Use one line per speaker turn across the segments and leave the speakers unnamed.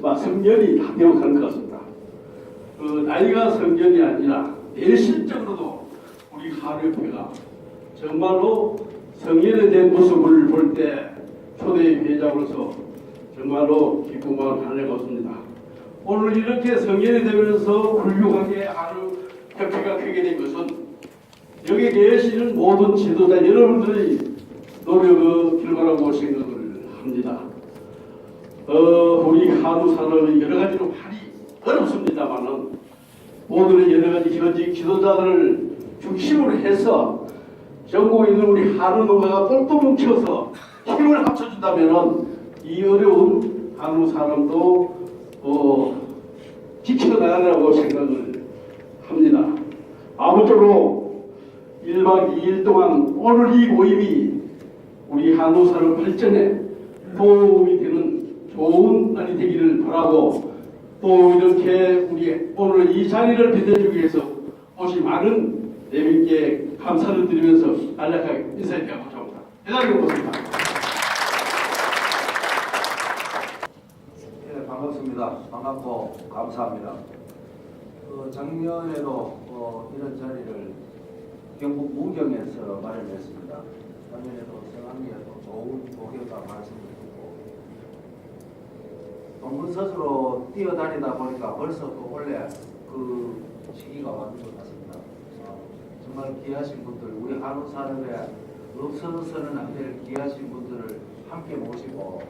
막 성견이 다 되어가는 것 같습니다. 그 나이가 성견이 아니라 내실적으로도 우리 한의회가 정말로 성인에 대한 모습을 볼 때 초대 회장으로서 정말로 하는 것입니다. 오늘 이렇게 성인이 되면서 훌륭하게 하루 협회가 크게 된 것은 여기 계시는 모든 지도자 여러분들의 노력의 결과라고 생각을 합니다. 어, 한우 산업이 여러 가지로 많이 어렵습니다만은 모든 여러 가지 현지 지도자들을 중심으로 해서 전국에 있는 우리 한우 농가가 똘똘 뭉쳐서 힘을 합쳐준다면은 이 어려운 한우 산업도 어, 지켜나가라고 생각을 합니다. 아무쪼록 1박 2일 동안 오늘 이 모임이 우리 한우 산업 발전에 도움이 되는 좋은 날이 되기를 바라고 또 이렇게 우리 오늘 이 자리를 빛내주기 위해서 오신 많은 내민께 감사를 드리면서 간략하게 인사드리고자 합니다. 대단히 고맙습니다.
네, 반갑습니다. 반갑고 감사합니다. 어, 작년에도 어, 이런 자리를 경북 무경에서 마련했습니다. 작년에도 성황리에도 좋은 말씀을 듣 고 동문서주로 뛰어다니다 보니까 벌써 또 원래 그 시기가 왔는 것 같습니다. 어, 정말 귀하신 분들, 우리 한우 산업에 없어서는 안 될 귀하신 분들을 함께 모시고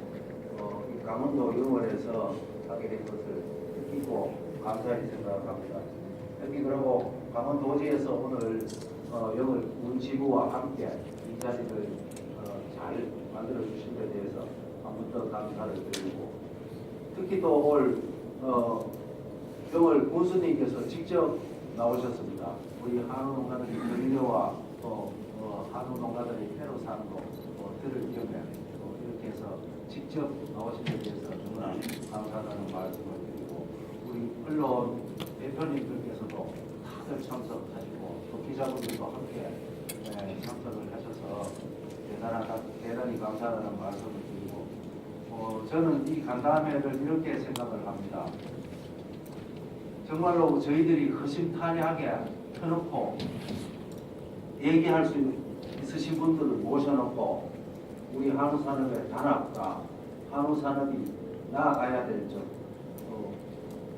어, 이 강원도 영월에서 하게 된 것을 느끼고 감사히 생각합니다. 여기 그리고 강원도지에서 오늘 어, 영월 문지구와 함께 이 자리를 어, 잘 만들어 주신 데 대해서 한 번 더 감사를 드리고 특히 또올 어, 영월 군수님께서 직접 나오셨습니다. 우리 한우 농가들이 격려와 또 어, 한우 농가들이 회로 사는 거 어, 들을 겸해 또 이렇게 해서 직접 나오신 데 대해서 너무나 감사하다는 말씀을 드리고 우리 언론 대표님들께서도 다들 참석하시고 또 기자분들도 함께 네, 참석을 하셔서 대단하다, 대단히 감사하다는 말씀을 어, 저는 이 간담회를 이렇게 생각을 합니다. 정말로 저희들이 허심탄회하게 펴놓고 얘기할 수 있으신 분들을 모셔놓고 우리 한우 산업의 단합과 한우 산업이 나아가야 될 점, 어,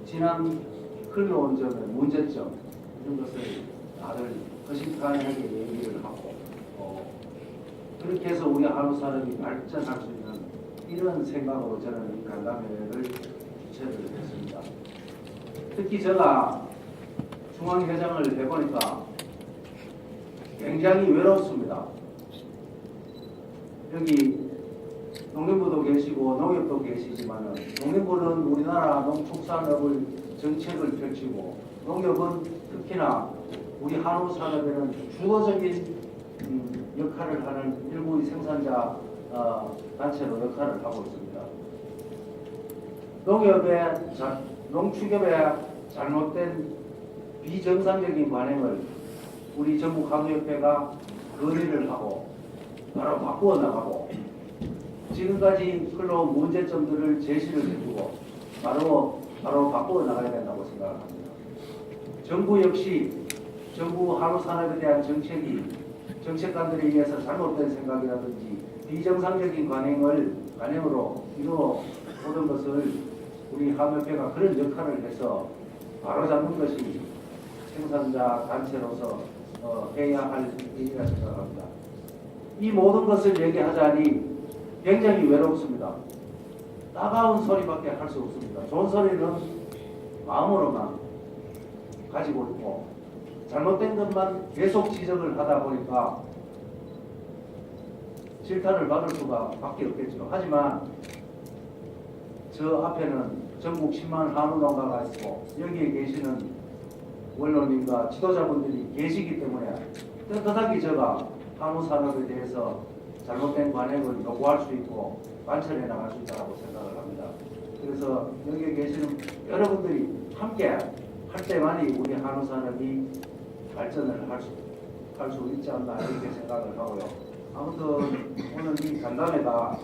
지난 흘러온 점의 문제점 이런 것을 다들 허심탄회하게 얘기를 하고 어, 그렇게 해서 우리 한우 산업이 발전할 수 있는 이런 생각으로 저는 이 간담회를 주최를 했습니다. 특히 제가 중앙회장을 해보니까 굉장히 외롭습니다. 여기 농림부도 계시고 농협도 계시지만은 농림부는 우리나라 농축산업을 정책을 펼치고 농협은 특히나 우리 한우 산업에는 주도적인 음, 역할을 하는 일부의 생산자 어, 단체로 역할을 하고 있습니다. 농협의 자, 농축협의 잘못된 비정상적인 관행을 우리 전국 한우협회가 건의를 하고 바로 바꾸어 나가고 지금까지 흘러온 문제점들을 제시를 해주고 바로 바로 바꾸어 나가야 된다고 생각합니다. 정부 역시 정부 한우 산업에 대한 정책이 정책관들에 의해서 잘못된 생각이라든지 비정상적인 관행을 관행으로 이루어 오는 것을 우리 한우협회가 그런 역할을 해서 바로잡는 것이 생산자 단체로서 어, 해야 할 일이라 생각합니다. 이 모든 것을 얘기하자니 굉장히 외롭습니다. 따가운 소리밖에 할 수 없습니다. 좋은 소리는 마음으로만 가지고 있고 잘못된 것만 계속 지적을 하다 보니까 질타를 받을 수가 밖에 없겠죠. 하지만 저 앞에는 전국 10만 한우 농가가 있고 여기에 계시는 원로님과 지도자분들이 계시기 때문에 떳떳하게 제가 한우 산업에 대해서 잘못된 관행을 요구할 수 있고 관철해 나갈 수 있다고 생각을 합니다. 그래서 여기에 계시는 여러분들이 함께 할 때만이 우리 한우 산업이 발전을 할 수 있지 않나 이렇게 생각을 하고요. 아무튼 오늘 이 간담회가